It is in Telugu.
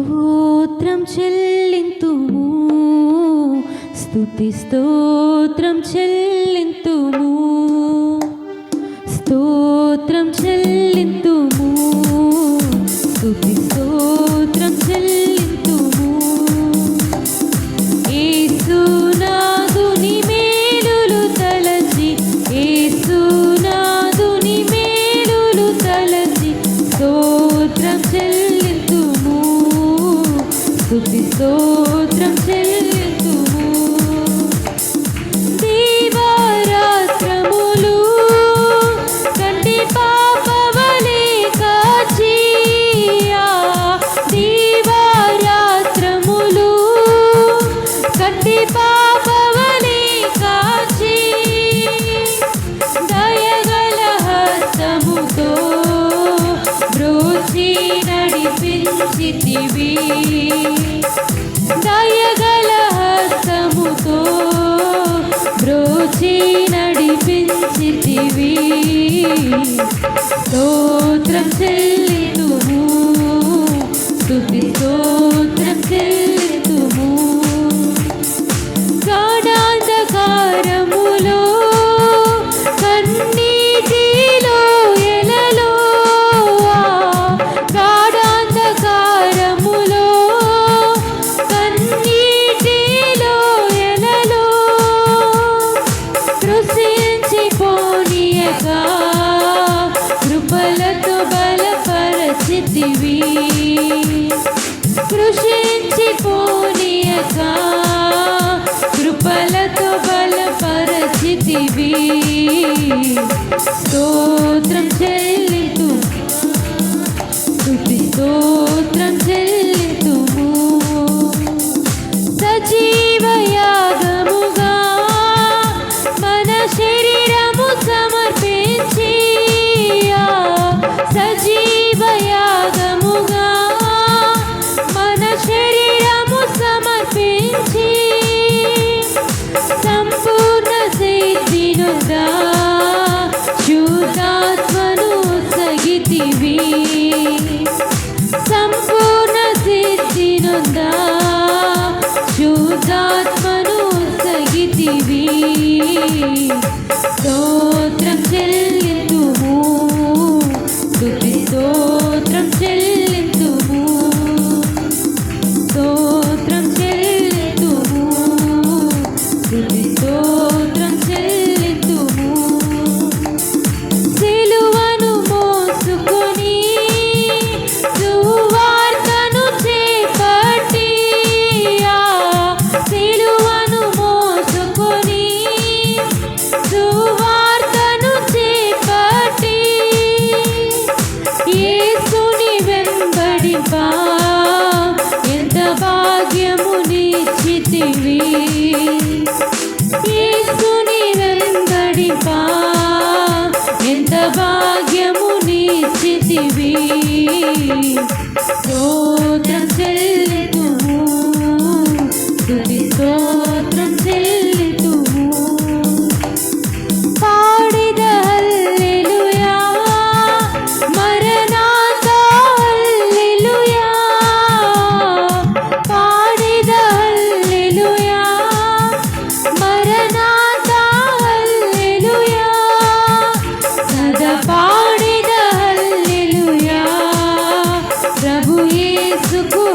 స్తోత్రం చెల్లింతుము. స్తుతి స్తోత్రం చెల్లింతుము. స్తోత్రం చెల్లింతుము. స్తుతి స్తోత్రం చెల్లి స్తోత్రం చెల్ చేతివి దయగల హస్తముతో బ్రోచి నడిపించితివి స్తోత్రం చెల్లిను స్తోత్రం చెల్లి చేసితివి కృషించి పోనీయక కృపలతో బలపరచితివి. 是